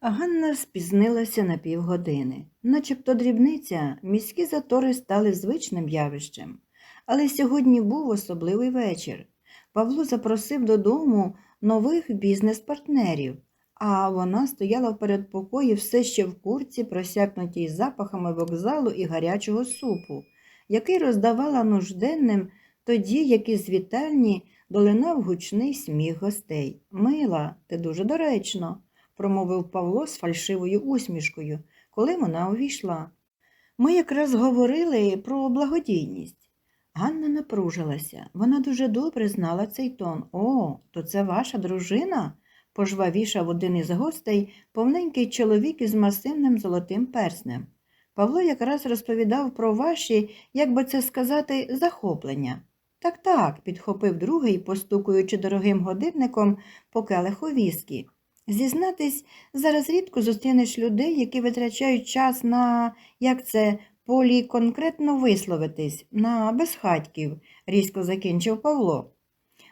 Ганна спізнилася на півгодини. Начебто дрібниця, міські затори стали звичним явищем. Але сьогодні був особливий вечір. Павло запросив додому нових бізнес-партнерів, а вона стояла в передпокої все ще в курці, просякнутій запахами вокзалу і гарячого супу, який роздавала нужденним тоді, як із вітальні долинав гучний сміх гостей. Мила, ти дуже доречно, промовив Павло з фальшивою усмішкою, коли вона увійшла. Ми якраз говорили про благодійність. Ганна напружилася. Вона дуже добре знала цей тон. О, то це ваша дружина? пожвавішав один із гостей повненький чоловік із масивним золотим перснем. Павло якраз розповідав про ваші, як би це сказати, захоплення. Так, так, підхопив другий, постукуючи дорогим годинником по келиху віскі. Зізнатись, зараз рідко зустрінеш людей, які витрачають час на, як це, полі конкретно висловитись, на безхатьків, різко закінчив Павло.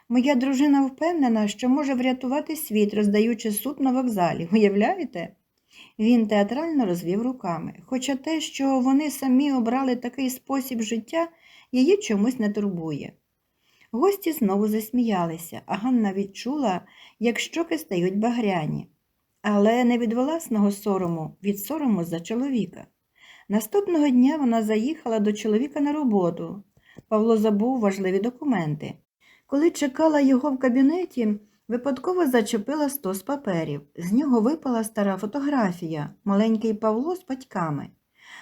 Моя дружина впевнена, що може врятувати світ, роздаючи суп на вокзалі. Уявляєте? Він театрально розвів руками, хоча те, що вони самі обрали такий спосіб життя, її чомусь не турбує. Гості знову засміялися, а Ганна відчула, як щоки стають багряні, але не від власного сорому, від сорому за чоловіка. Наступного дня вона заїхала до чоловіка на роботу. Павло забув важливі документи. Коли чекала його в кабінеті, випадково зачепила стос паперів. З нього випала стара фотографія, маленький Павло з батьками.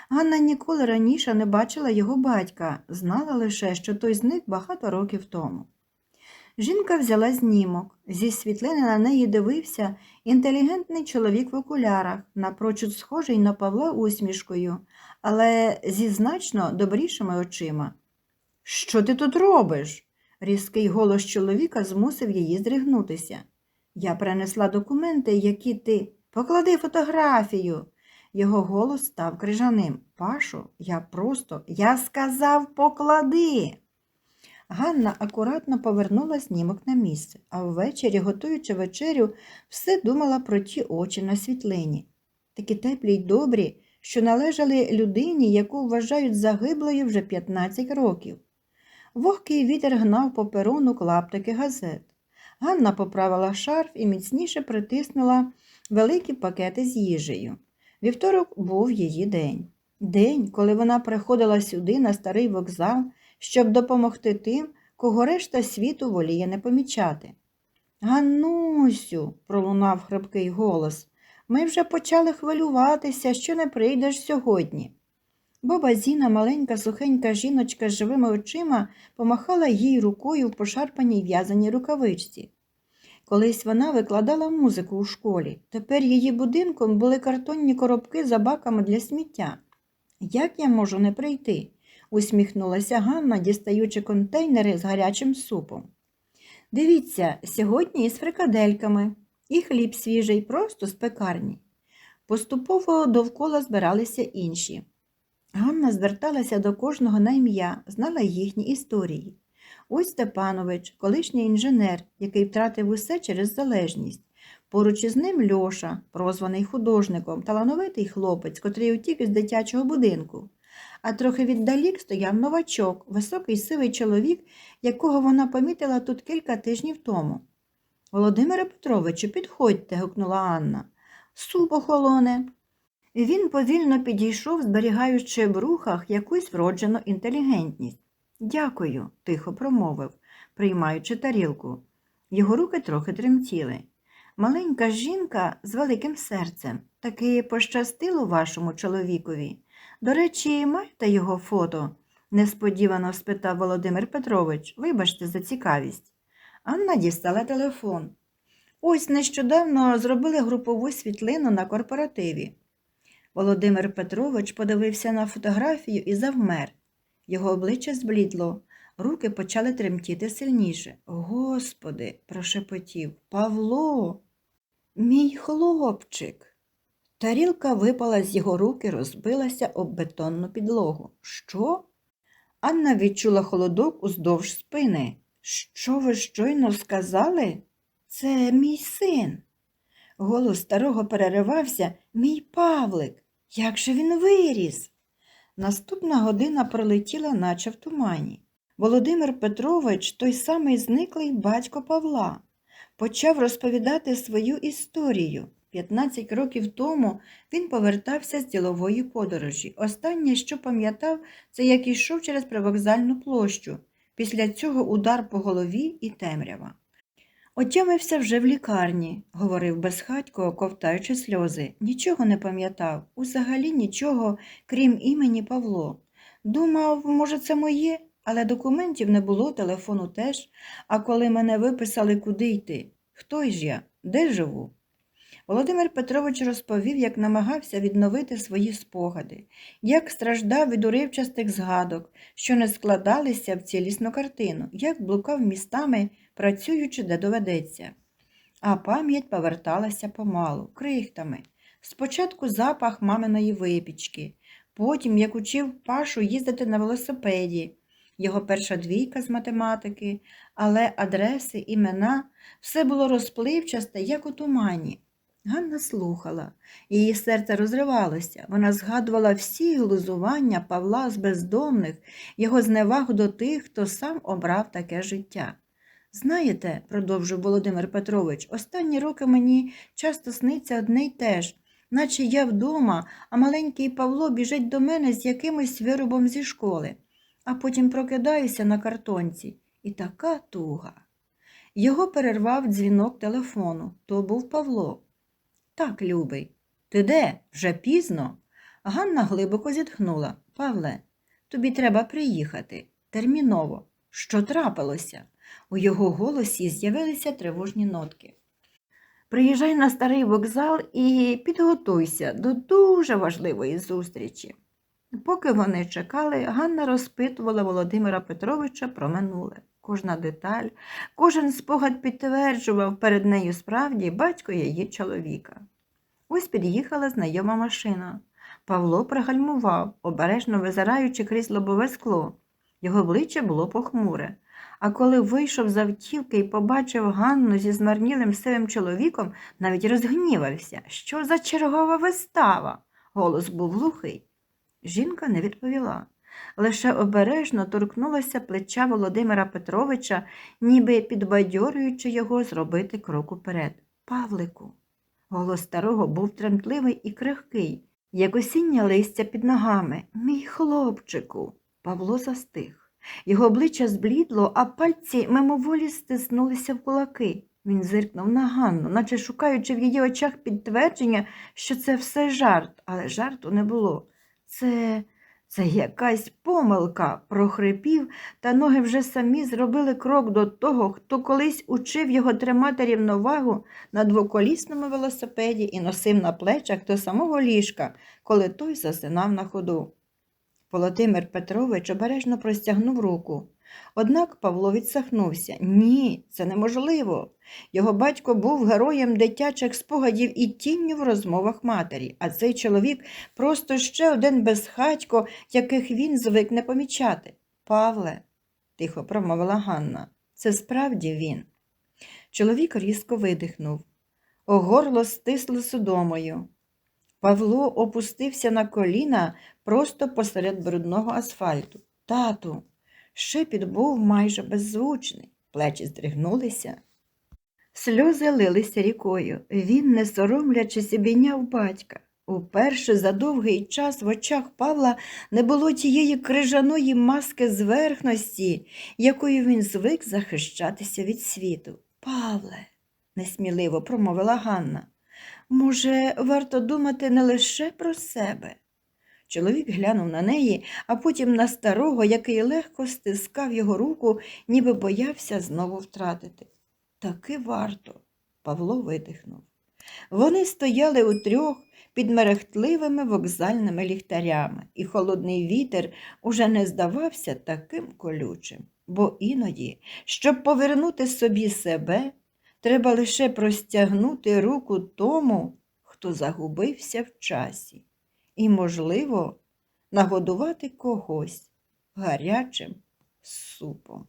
Ганна ніколи раніше не бачила його батька, знала лише, що той зник багато років тому. Жінка взяла знімок. Зі світлини на неї дивився інтелігентний чоловік в окулярах, напрочуд схожий на Павла усмішкою, але зі значно добрішими очима. Що ти тут робиш? Різкий голос чоловіка змусив її здригнутися. Я принесла документи, які ти. Поклади фотографію. Його голос став крижаним. Пашу, я просто, я сказав, поклади. Ганна акуратно повернула знімок на місце, а ввечері, готуючи вечерю, все думала про ті очі на світлині. Такі теплі й добрі, що належали людині, яку вважають загиблою вже 15 років. Вогкий вітер гнав по перону клаптики газет. Ганна поправила шарф і міцніше притиснула великі пакети з їжею. Вівторок був її день. День, коли вона приходила сюди на старий вокзал, щоб допомогти тим, кого решта світу воліє не помічати. Ганнусю, пролунав хрипкий голос, ми вже почали хвилюватися, що не прийдеш сьогодні. Боба Зіна, маленька сухенька жіночка з живими очима, помахала їй рукою в пошарпаній в'язаній рукавичці. Колись вона викладала музику у школі. Тепер її будинком були картонні коробки за баками для сміття. Як я можу не прийти? усміхнулася Ганна, дістаючи контейнери з гарячим супом. Дивіться, сьогодні із фрикадельками, і хліб свіжий, просто з пекарні. Поступово довкола збиралися інші. Ганна зверталася до кожного на ім'я, знала їхні історії. Ось Степанович, колишній інженер, який втратив усе через залежність. Поруч із ним Льоша, прозваний художником, талановитий хлопець, котрий утік із дитячого будинку. А трохи віддалік стояв новачок, високий сивий чоловік, якого вона помітила тут кілька тижнів тому. Володимире Петровичу, підходьте, гукнула Анна. Суп охолоне. Він повільно підійшов, зберігаючи в рухах якусь вроджену інтелігентність. Дякую, тихо промовив, приймаючи тарілку. Його руки трохи тремтіли. Маленька жінка з великим серцем. Таки пощастило вашому чоловікові. До речі, маєте його фото? несподівано спитав Володимир Петрович. Вибачте за цікавість. Анна дістала телефон. Ось нещодавно зробили групову світлину на корпоративі. Володимир Петрович подивився на фотографію і завмер. Його обличчя зблідло, руки почали тремтіти сильніше. Господи, прошепотів, Павло, мій хлопчик. Тарілка випала з його руки, розбилася об бетонну підлогу. Що? Анна відчула холодок уздовж спини. Що ви щойно сказали? Це мій син. Голос старого переривався Мій Павлик, як же він виріс? Наступна година пролетіла, наче в тумані. Володимир Петрович, той самий зниклий батько Павла, почав розповідати свою історію. 15 років тому він повертався з ділової подорожі. Останнє, що пам'ятав, це як йшов через привокзальну площу. Після цього удар по голові і темрява. Отямився вже в лікарні, говорив безхатько, ковтаючи сльози. Нічого не пам'ятав, Узагалі нічого, крім імені Павло. Думав, може, це моє, але документів не було, телефону теж. А коли мене виписали, куди йти? Хто ж я? Де живу? Володимир Петрович розповів, як намагався відновити свої спогади, як страждав від уривчастих згадок, що не складалися в цілісну картину, як блукав містами, працюючи де доведеться. А пам'ять поверталася помалу, крихтами. Спочатку запах маминої випічки, потім, як учив Пашу їздити на велосипеді, його перша двійка з математики, але адреси, імена все було розпливчасте, як у тумані. Ганна слухала, її серце розривалося. Вона згадувала всі глузування Павла з бездомних, його зневагу до тих, хто сам обрав таке життя. Знаєте, продовжив Володимир Петрович, останні роки мені часто сниться одне й те ж, наче я вдома, а маленький Павло біжить до мене з якимось виробом зі школи, а потім прокидаюся на картонці. І така туга. Його перервав дзвінок телефону. То був Павло. Так, любий. Ти де? Вже пізно? Ганна глибоко зітхнула. Павле, тобі треба приїхати. Терміново. Що трапилося? У його голосі з'явилися тривожні нотки. Приїжджай на старий вокзал і підготуйся до дуже важливої зустрічі. Поки вони чекали, Ганна розпитувала Володимира Петровича про минуле. Кожна деталь, кожен спогад підтверджував перед нею справді батько її чоловіка. Ось під'їхала знайома машина. Павло пригальмував, обережно визираючи крізь лобове скло. Його обличчя було похмуре. А коли вийшов з автівки і побачив Ганну зі змарнілим сивим чоловіком, навіть розгнівався. Що за чергова вистава? Голос був глухий. Жінка не відповіла. Лише обережно торкнулася плеча Володимира Петровича, ніби підбадьорюючи його зробити крок уперед. Павлику. Голос старого був тремтливий і крихкий, як осіннє листя під ногами. Мій хлопчику. Павло застиг. Його обличчя зблідло, а пальці мимоволі стиснулися в кулаки. Він зиркнув на Ганну, наче шукаючи в її очах підтвердження, що це все жарт, але жарту не було. Це. Це якась помилка, прохрипів, та ноги вже самі зробили крок до того, хто колись учив його тримати рівновагу на двоколісному велосипеді і носив на плечах до самого ліжка, коли той засинав на ходу. Володимир Петрович обережно простягнув руку. Однак Павло відсахнувся. Ні, це неможливо. Його батько був героєм дитячих спогадів і тінню в розмовах матері, а цей чоловік просто ще один безхатько, яких він звик не помічати. Павле, тихо промовила Ганна, це справді він. Чоловік різко видихнув. О горло стисло судомою. Павло опустився на коліна просто посеред брудного асфальту. Тату, шепіт був майже беззвучний, плечі здригнулися. Сльози лилися рікою. Він, не соромлячись, обійняв батька. Уперше за довгий час в очах Павла не було тієї крижаної маски зверхності, якою він звик захищатися від світу. Павле, несміливо промовила Ганна. Може, варто думати не лише про себе. Чоловік глянув на неї, а потім на старого, який легко стискав його руку, ніби боявся знову втратити. Таки варто, Павло видихнув. Вони стояли утрьох під мерехтливими вокзальними ліхтарями, і холодний вітер уже не здавався таким колючим, бо іноді, щоб повернути собі себе, треба лише простягнути руку тому, хто загубився в часі, і, можливо, нагодувати когось гарячим супом.